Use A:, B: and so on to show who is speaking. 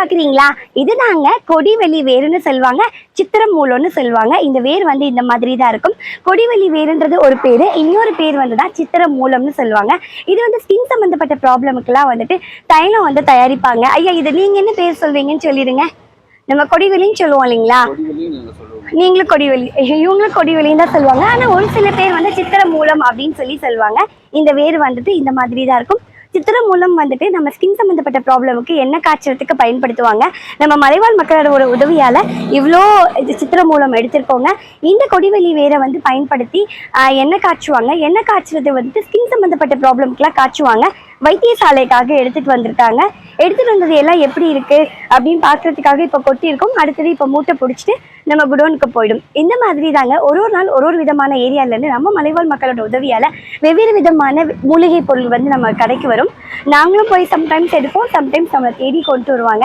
A: பாக்குறீங்களா? இதுதாங்க கொடிவெளி வேருன்னு சொல்லுவாங்க சித்திரமூலம்னு சொல்லுவாங்க. இந்த வேர் வந்து இந்த மாதிரி தான் இருக்கும். கொடிவெளி வேருன்றது ஒரு பேரு இன்னொரு பேர் வந்து தான் சித்திரமூலம்னு சொல்லுவாங்க. இது வந்து ஸ்கின் சம்பந்தப்பட்ட ப்ராப்ளமுக்கெல்லாம் வந்துட்டு தைலம் வந்து தயாரிப்பாங்க. ஐயா இது நீங்க என்ன பேர் சொல்றீங்கன்னு சொல்லிடுங்க. நம்ம கொடிவெளின்னு சொல்லுவோம் இல்லைங்களா?
B: நீங்க
A: நீங்களும் கொடிவெளி இவங்களும் கொடிவெளின்னு தான் சொல்லுவாங்க. ஆனா ஒரு சில பேர் வந்து சித்திர மூலம் அப்படின்னு சொல்லி சொல்லுவாங்க. இந்த வேர் வந்துட்டு இந்த மாதிரி தான் இருக்கும். சித்திர மூலம் வந்துட்டு நம்ம ஸ்கின் சம்மந்தப்பட்ட ப்ராப்ளமுக்கு எண்ணெய் காய்ச்சறதுக்கு பயன்படுத்துவாங்க? நம்ம மலைவாழ் மக்களோட ஒரு இவ்வளோ இது சித்திர மூலம் எடுத்திருக்கோங்க. இந்த கொடிவெளி வேரை வந்து பயன்படுத்தி எண்ணெய் காய்ச்சுவாங்க? எண்ணெய் காய்ச்சறது வந்துட்டு ஸ்கின் சம்மந்தப்பட்ட ப்ராப்ளம்க்குலாம் காய்ச்சுவாங்க? வைத்தியசாலைக்காக எடுத்துட்டு வந்திருக்காங்க. எடுத்துட்டு வந்தது எல்லாம் எப்படி இருக்கு அப்படின்னு பார்க்குறதுக்காக இப்போ கொட்டியிருக்கோம். அடுத்தது இப்போ மூட்டை பிடிச்சிட்டு நம்ம குடோனுக்கு போயிடும். இந்த மாதிரி தாங்க ஒரு ஒரு நாள் ஒரு ஒரு விதமான ஏரியால இருந்து நம்ம மலைவாழ் மக்களோட உதவியால வெவ்வேறு விதமான மூலிகை பொருள் வந்து நம்ம கடைக்கு வரும். நாங்களும் போய் சம்டைம்ஸ் எடுப்போம். சம்டைம்ஸ் நம்மளை தேடி கொண்டு வருவாங்க.